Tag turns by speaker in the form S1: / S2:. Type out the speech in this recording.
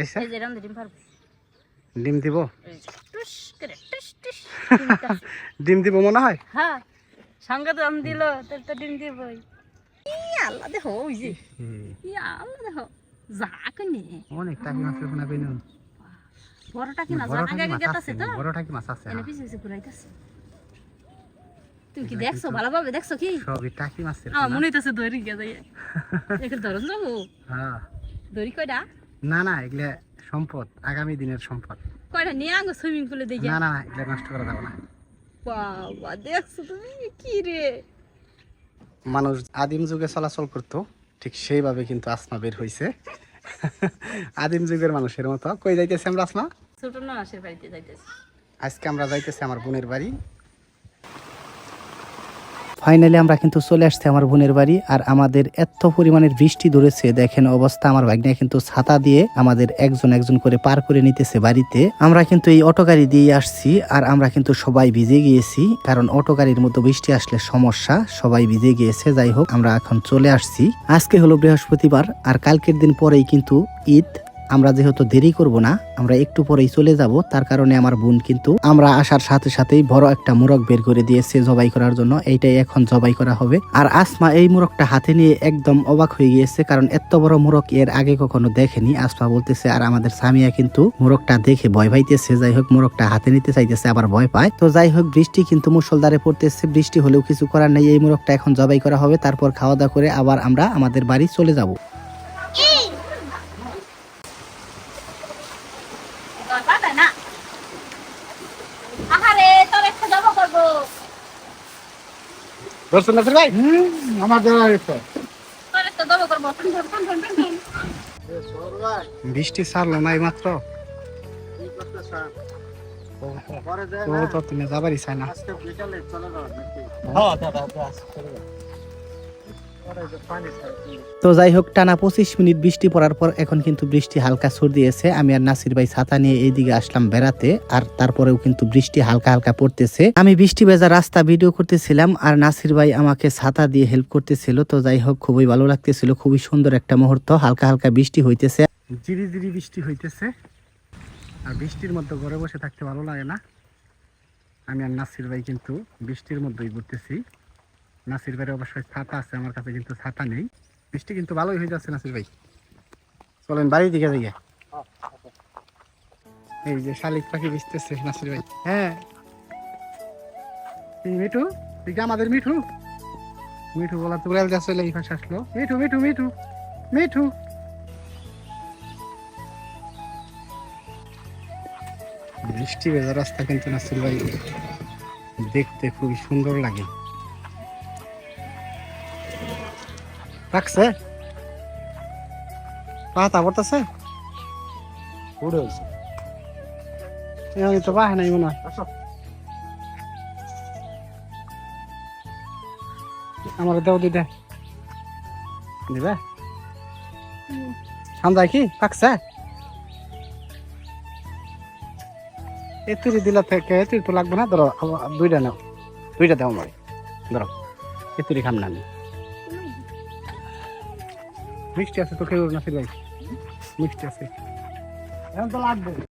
S1: আইসা
S2: এই যে এরম ডিম পারব
S1: ডিম দিব?
S2: টুস করে টুস টুস
S1: ডিম দিব মনে হয়?
S2: হ্যাঁ সঙ্গে তো আম দিল তোর তো ডিম দিবই। ই আল্লাহ দেখো ওই যে ই আল্লাহ দেখো যা কিনে
S1: অনেক টাকি মাছের পোনা পেনু
S2: বড়টা কিনা
S1: বড়
S2: জান আগে আগে
S1: মাছ
S2: গেতাছে
S1: আছে?
S2: তো?
S1: মাছ আছে?
S2: এনে পিছে পিছে ঘুরাইতাছে। তুমি কি দেখছ? ভালোভাবে দেখছ কি?
S1: সবই টাকি
S2: আমার
S1: পোনা।
S2: মনে হইতাছে দড়ি গে যাই এখন ধরন যাব।
S1: হ্যাঁ।
S2: দড়ি কয়টা?
S1: না না এগুলা সম্পদ আগামী দিনের সম্পদ।
S2: কয়টা? নিয়ে আঙ্গো সুইমিং পুলে দেখি।
S1: না না না এগুলা নষ্ট করা যাবে না।
S2: বাবা দেখছ তুমি? কি রে?
S1: মানুষ আদিম যুগে চলাচল করতো ঠিক সেইভাবে কিন্তু আসমা বের হইছে। আদিম যুগের মানুষের মতো। কই যাইতেছি আমরা আসমা?
S2: ছোট না বাড়িতে যাইতেছে।
S1: আজকে আমরা যাইতেছি আমার বোনের বাড়ি। ফাইনালি আমরা কিন্তু চলে আসছি আমার বোনের বাড়ি আর আমাদের এত পরিমাণের বৃষ্টি ধরেছে, দেখেন অবস্থা। আমার ভাগ্নে কিন্তু ছাতা দিয়ে আমাদের একজন একজন করে পার করে নিতেছে বাড়িতে। আমরা কিন্তু এই অটো গাড়ি দিয়ে আসছি আর আমরা কিন্তু সবাই ভিজে গিয়েছি, কারণ অটো গাড়ির মতো বৃষ্টি আসলে সমস্যা, সবাই ভিজে গিয়েছে, যাই হোক, আমরা এখন চলে আসছি। আজকে হলো বৃহস্পতিবার আর কালকের দিন পরেই কিন্তু ঈদ। আমরা যেহেতু দেরি করব না, আমরা একটু পরেই চলে যাব। তার কারণে আমার বোন কিন্তু আমরা আসার সাথে সাথেই বড় একটা মুরগ বের করে দিয়েছে জবাই করার জন্য। এইটাই এখন জবাই করা হবে। আর আসমা এই মুরগটা হাতে নিয়ে একদম অবাক হয়ে গিয়েছে, কারণ এত বড় মুরগ এর আগে কখনো দেখেনি। আসমা বলতেছে, আর আমাদের সামিয়া কিন্তু মুরগটা দেখে ভয় পাইতেছে। যাই হোক, মুরগটা হাতে নিতে চাইতেছে, আবার ভয় পায়। তো যাই হোক, বৃষ্টি কিন্তু মুসলদারে পড়তেছে। বৃষ্টি হলেও কিছু করার নেই। এই মুরগটা এখন জবাই করা হবে। তারপর খাওয়া দাওয়া করে আবার আমরা আমাদের বাড়ি চলে যাব।
S2: পাবে না। আহারে তোর একটা জমা করব।
S1: দর্শন ভাই?
S3: আমার দেওয়া
S2: তোর একটা জমা করব।
S1: বৃষ্টি ছাড়লো না এই মাত্র
S3: পরে
S1: তো তো তুমি যাবারই চাই না।
S3: আজকে বিকালে চলে যাও নাকি?
S4: হ্যাঁ দাদা
S1: তো যাই হোক, টানা পঁচিশ মিনিট বৃষ্টি পড়ার পর এখন কিন্তু বৃষ্টি হালকা সুর দিয়েছে। আমি আর নাসির ভাই ছাতা নিয়ে এইদিকে আসলাম বেড়াতে, আর তারপরেও কিন্তু বৃষ্টি হালকা হালকা পড়তেছে। আমি বৃষ্টি ভেজা রাস্তা ভিডিও করতেছিলাম, আর নাসির ভাই আমাকে ছাতা দিয়ে হেল্প করতেছিল। তো যাই হোক, খুবই ভালো লাগতেছিল, খুবই সুন্দর একটা মুহূর্ত, হালকা হালকা বৃষ্টি হইতেছে। জিরি জিরি বৃষ্টি হইতেছে, আর বৃষ্টির মধ্যে ঘরে বসে থাকতে ভালো লাগে না। আমি আর নাসির ভাই কিন্তু বৃষ্টির মধ্যেই ঘুরতেছি। নাসির ভাইয়ের অবশ্যই ছাতা আছে, আমার কাছে কিন্তু ছাতা নেই। বৃষ্টি কিন্তু ভালোই হয়ে যাচ্ছে, নাসির ভাই। চলেন বাড়ির দিকে যাই। এই যে শালিক পাখি বিচতেছে নাসির ভাই। হ্যাঁ। মিঠু তুই আমাদের মিঠু। মিঠু বলা তো যা চলে, এই পাশে আসলো। মিঠু মিঠু মিঠু মিঠু। বৃষ্টি ভেজা রাস্তা কিন্তু, নাসির ভাই, দেখতে খুবই সুন্দর লাগে। রাখছে? পাতা পড়তেছে
S3: উড়ে হয়েছে
S1: তো বাহে নাই মনে হয়। আমার দেও দিদা দিবে? সান্দাই কি? পাকছে এতুরি দিলা থেকে এতুরি তো লাগবে না ধরো দুইটা নাও। দুইটা দাও আমার ধরো এতুরি খাম না আমি। মিষ্টি আছে তো খেয়ে না ভাই মিষ্টি আছে।
S3: এখন তো লাগবে।